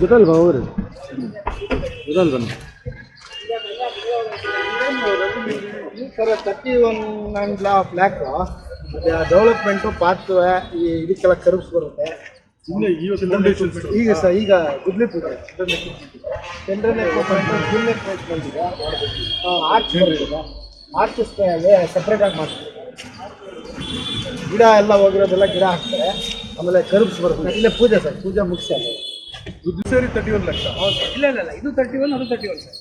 ಗೊತ್ತಲ್ವಾ ಅವರು? ಗೊತ್ತಲ್ವ? Sir thirty one and half lakh development path ಈ ಇದಕ್ಕೆಲ್ಲ ಕರ್ವ್ಸ್ ಬರುತ್ತೆ. ಈಗ ಸರ್ ಈಗ ಗುದ್ಲಿ ಪೂಜೆ ಎಕ್ವಿಪ್ಮೆಂಟ್ ಜಿಮ್ ಎಕ್ವಿಪ್ಮೆಂಟ್ ಇದೆ ಆರ್ಚ್ ಬರ್ತದೆ ಆರ್ಚ್ ಸಪ್ರೇಟ್ ಆಗಿ ಮಾಡ್ತಾರೆ ಗಿಡ ಎಲ್ಲ ಹೋಗಿರೋದೆಲ್ಲ ಗಿಡ ಹಾಕ್ತಾರೆ. ಆಮೇಲೆ ಕರ್ವ್ಸ್ ಬರುತ್ತೆ. ಇಲ್ಲೇ ಪೂಜೆ ಸರ್ ಪೂಜೆ ಮುಗಿಸಿ ಇದು ಸೇರಿ ತರ್ಟಿ ಒನ್ ಲಕ್ಷ. ಇಲ್ಲ ಇಲ್ಲ ಇಲ್ಲ. ಇದು ತರ್ಟಿ ಒನ್ ಅದು ತರ್ಟಿ ಒನ್ ಸರ್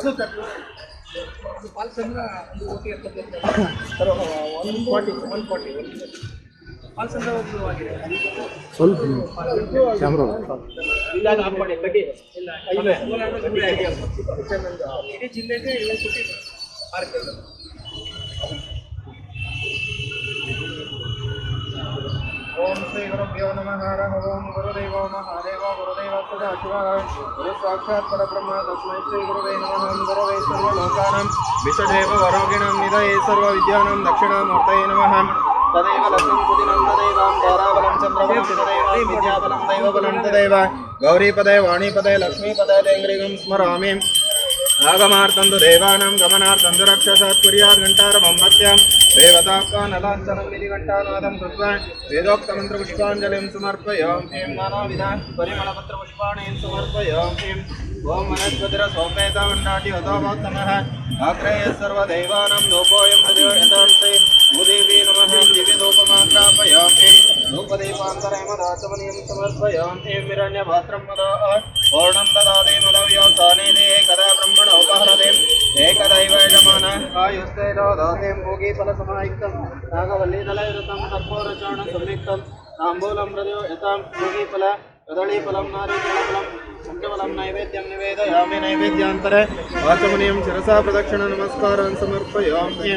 ಅದು ತರ್ಟಿ ಪಾಲ್ಸ್ ಅಂದ್ರೆ ಒಂದು ಕೋಟಿ ಅಂತ sir one forty one forty falls ಅಂದ್ರೆ ಒಂದು ಆಗಿದೆ. ಸ್ವಲ್ಪ ಕ್ಯಾಮ್ರಾ ಇದಾಗ ಆಫ್ ಮಾಡಿ ಕಟ್ಟಿ. ಇಲ್ಲ ಕೋಲಾರದ ಗುಡಿ ಆಗಿ ಇಡೀ ಜಿಲ್ಲೆಗೆ ಏಳು ಕೋಟಿ ಪಾರ್ಕ್ ಇದೆ. ಓಂ ಶ್ರೀ ಗುರುಭ್ಯೋ ನಮಃ. ಹರಃ ಓಂ ಗುರುದೇವೋ ಮಹಾದೇವ विषदेव वरोगिणां निधये सर्वविद्यानां दक्षिणामूर्तये नमः तदेव लक्ष्मीं कुदिनं तदैवां धाराबलं चन्द्रबलं तदैव विद्याबलं दैवबलं तदैव गौरीपदे वाणीपदे लक्ष्मीपदे देङ्ग्रीगं स्मरामि आगमार्थं तु देवानां गमनार्थं तु रक्षसात् कुर्यात् घण्टारमं मत्यां देवतां नलाञ्चनं मिलिघण्टानादं कृत्वा वेदोक्तमन्त्रपुष्पाञ्जलिं समर्पय ॐ नानाविधान् परिमलपत्रपुष्पाणि समर्पय ॐ वनस्पतिरसोपेतामण्डाटि हतो भक्तमः आग्रहे सर्वदेवानां लोकोऽयं प्रतिवयतांसे भूदेवी नमः दिव्यधूपमात्रापय ॐ धूपदीपान्तरमदाचमनीयं समर्पय ॐ हिरण्यभात्रं मद ओर्णं ददाति मदव्योसाने देहे कदा ब्रह्मण பஹரதிம் ஏகதைவேகமான ஆயுஸ்தேனோ தாசிம் பூகி பலசமாயுக்தம் நாகவல்லி தலயுதம் கற்பூரச்சோண சம்யுக்தம். தாம்பூலம் பிரதோ யதாம். பூகி பல கதளீபலம் நாரீஜலபலம். मण्डवलं नैवेद्यं निवेदयामि नैवेद्यान्तरे वाचमुनियं शिरसा प्रदक्षिणनमस्कारान् समर्पयामि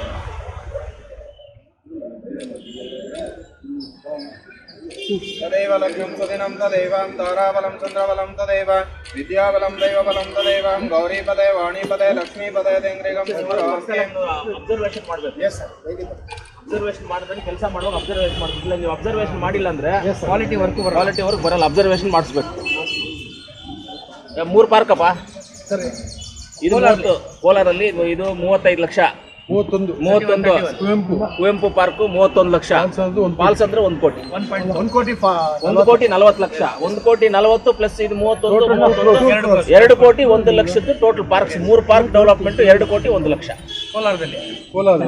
ತದೇವ ಲಗ್ನಂ ಸುದಿನಂ ತದೇವಾಂ ತಾರಾಬಲಂ ಚಂದ್ರಬಲಂ ತದೇವ. ವಿದ್ಯಾಬಲಂ ದೈವಬಲಂ ತದೇವಾಂ. ಗೌರೀಪದೇ ವಾಣಿಪದೇ ಲಕ್ಷ್ಮೀಪದೇ ದೇಂಗ್ರಿಗಂ ಅಬ್ಸರ್ವೇಷನ್ ಮಾಡಬೇಕು. ಎಸ್ ಸರ್ ಅಬ್ಸರ್ವೇಷನ್ ಮಾಡಿದ್ರೆ ಕೆಲಸ ಮಾಡುವಾಗ ಅಬ್ಸರ್ವೇಷನ್ ಮಾಡಬೇಕು. ನೀವು ಅಬ್ಸರ್ವೇಷನ್ ಮಾಡಿಲ್ಲ ಅಂದ್ರೆ. ಕ್ವಾಲಿಟಿ ವರ್ಕ್ ಕ್ವಾಲಿಟಿ ವರ್ಕ್ ಬರಲ್ಲ. ಅಬ್ಸರ್ವೇಷನ್ ಮಾಡಿಸ್ಬೇಕು. ಮೂರು ಪಾರ್ಕಪ್ಪ? ಸರಿ. ಇದು ಕೋಲಾರಲ್ಲಿ ಇದು- ಇದು ಮೂವತ್ತೈದು ಲಕ್ಷ. ಮೂವತ್ತೊಂದು ಮೂವತ್ತೊಂದು ಕುವೆಂಪು ಕುವೆಂಪು ಪಾರ್ಕ್ ಮೂವತ್ತೊಂದು ಲಕ್ಷ. ಒಂದು ಪಾಲ್ಸ್ ಅಂದ್ರೆ ಒಂದು ಕೋಟಿ. ಒಂದು ಕೋಟಿ ಒಂದು ಕೋಟಿ ನಲವತ್ತು ಲಕ್ಷ. ಒಂದು ಕೋಟಿ ನಲವತ್ತು ಪ್ಲಸ್ ಇದು ಮೂವತ್ತೊಂದು ಎರಡು ಕೋಟಿ ಒಂದು ಲಕ್ಷದ್ದು ಟೋಟಲ್ ಪಾರ್ಕ್ಸ್ ಮೂರು ಪಾರ್ಕ್ ಡೆವಲಪ್ಮೆಂಟ್ ಎರಡು ಕೋಟಿ ಒಂದು ಲಕ್ಷ. ಕೋಲಾರದಲ್ಲಿ. ಕೋಲಾರ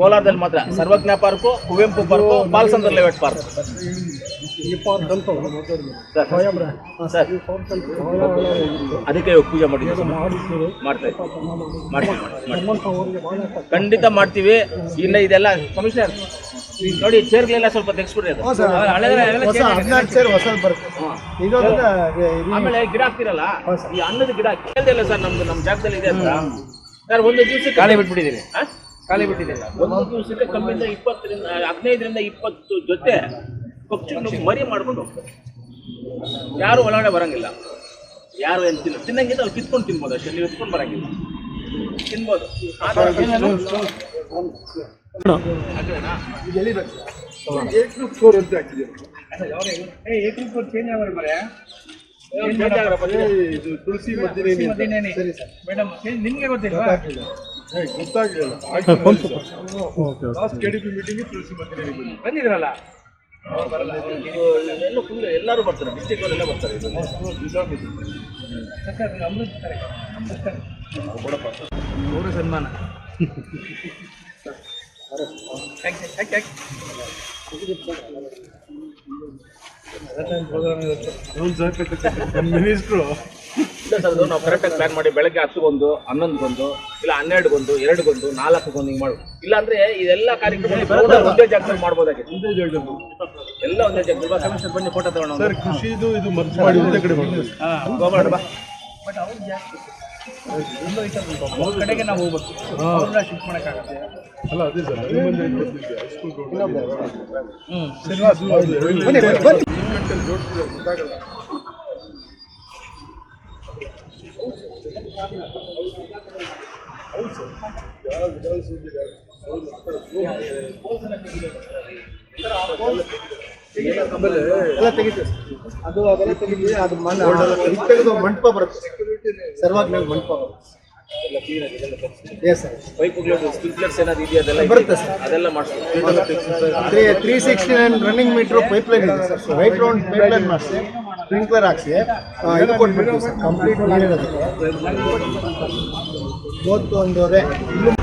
ಕೋಲಾರದಲ್ಲಿ ಮಾತ್ರ. Sarvajna park Kuvempu park Balasandra layout park. Sir ಅದಕ್ಕೆ ಪೂಜೆ ಮಾಡಿದ್ದೀವಿ ಮಾಡ್ತಾ. ಮಾಡ್ತೀವಿ. ಖಂಡಿತ ಮಾಡ್ತೀವಿ. ಇನ್ನು ಇದೆಲ್ಲ ಕಮಿಷನರ್ ನೋಡಿ ಚೇರ್ಗಳೆಲ್ಲ ಸ್ವಲ್ಪ ತೆಗೆಸ್ಬಿಡ್ರಿ ಆಮೇಲೆ ಗಿಡ ಹಾಕ್ತಿರಲ್ಲ? ಈ ಅನ್ನದ ಗಿಡ ಕೇಳ್ದಿಲ್ಲ ಸರ್ ನಮ್ದು ನಮ್ಮ ಜಾಗದಲ್ಲಿ ಇದೆ ಅಂತ. ಸರ್ ಒಂದು ದಿವಸ ಖಾಲಿ ಬಿಟ್ಬಿಟ್ಟಿದ್ದೀನಿ ಖಾಲಿ ಬಿಟ್ಟಿದ್ದೀನಿ ಒಂದು ದಿವಸಕ್ಕೆ ಕಮ್ಮಿಯಿಂದ ಇಪ್ಪತ್ತರಿಂದ ಹದಿನೈದರಿಂದ ಇಪ್ಪತ್ತು ಜೊತೆ ಪಕ್ಷಿಗಳು ಮರಿ ಮಾಡ್ಕೊಂಡು ಹೋಗ್ತಾರೆ. ಯಾರು ಒಳಗಡೆ ಬರಂಗಿಲ್ಲ. ಯಾರು ಏನು ತಿನ್ನ ತಿನ್ನಂಗಿಲ್ಲ ಅಲ್ಲಿ ಕಿತ್ಕೊಂಡು ತಿನ್ಬೋದು ಅಷ್ಟೇ. ನೀವು ಎತ್ಕೊಂಡು ಬರಂಗಿಲ್ಲ. ತಿನ್ಬೋದು. ತುಳಸಿ ಮದ್ದಿನೇನಿ ಅಂತ. ಮತ್ತೇನೇನಿ ಮೇಡಮ್ ಚೇಂಜ್ ನಿಮ್ಗೆ ಗೊತ್ತಿಲ್ವಾ? ಏ, ಗೊತ್ತಾಗ್ಲಿಲ್ಲ. Last K D P meeting Tulasi Maddineni. ಬಂದಿದ್ರಲ್ಲ? ಇದೆಲ್ಲ ಫುಲ್ ಎಲ್ಲರೂ ಬರ್ತಾರೆ. ಡಿಸ್ಟಿಕ್ ಅವರೆಲ್ಲ ಬರ್ತಾರೆ. ಗೌರವ ಸನ್ಮಾನ. ಮಿನಿಸ್ಟ್ರು ಸರ್ ಅದು ನಾವು ಕರೆಕ್ಟಾಗಿ ಪ್ಲಾನ್ ಮಾಡಿ ಬೆಳಗ್ಗೆ ಹತ್ತುಗೊಂದು ಹನ್ನೊಂದುಗೊಂದು ಇಲ್ಲ ಹನ್ನೆರಡುಗೊಂದು ಎರಡುಗೊಂದು ನಾಲ್ಕುಗೊಂದು ಹಿಂಗೆ ಮಾಡು. ಇಲ್ಲ ಅಂದ್ರೆ ಇದೆಲ್ಲ ಕಾರ್ಯಕ್ರಮ ಒಂದೇ ಜಾಗದಲ್ಲಿ. ಮಾಡ್ಬೋದಾಗಿತ್ತು ಎಲ್ಲ ಒಂದೇ ಜಾಗದಲ್ಲಿ. ಕಮಿಷನ್ ಬನ್ನಿ ಫೋಟೋ ತಗೊಂಡು ಸರ್ ಕೃಷಿದು ಇದು ಮರ್ಜ್ ಮಾಡಿ ಒಂದೇ ಕಡೆ ಮಾಡ್ತೀವಿ. ಗೋಮಾಡ ಬಾ. ಬಟ್ ಅವ್ರು ಜಾಸ್ತಿ ಅವ್ರ ಕಡೆಗೆ ನಾವು ಹೋಗ್ಬೇಕು. ಅವ್ರನ್ನ ಶಿಫ್ಟ್ ಮಾಡೋಕ್ಕಾಗತ್ತೆ. ಅಲ್ಲ ಅದೇ ಸರ್ ಅದು ಮಂದಿ ಐದು ಬರ್ತಿದ್ದೆ ಹೈಸ್ಕೂಲ್ ರೋಡ್ ಹ್ಮ್. ಶ್ರೀನಿವಾಸ್ ಬನ್ನಿ ಬನ್ನಿ ಜೋಡಿಸಿದ್ರೆ ಗೊತ್ತಾಗಲ್ಲ ಮಂಟಪ ಬರುತ್ತೆ ಸರ್ವಾಗ್ ಮಂಟಪ ಎಸ್ ಸರ್ ಇದೆಯಾ ಅದೆಲ್ಲ ಬರುತ್ತೆ sir. Three sixty nine running metre pipe line ಇದೆ sir right round pipe line ಮಾಡಿಸಿ ಸ್ಪ್ರಿಂಕ್ಲರ್ ಹಾಕ್ಸಿ ಇದು ಕಂಪ್ಲೀಟ್ ಒಂದೂವರೆ ಇಲ್ಲೂ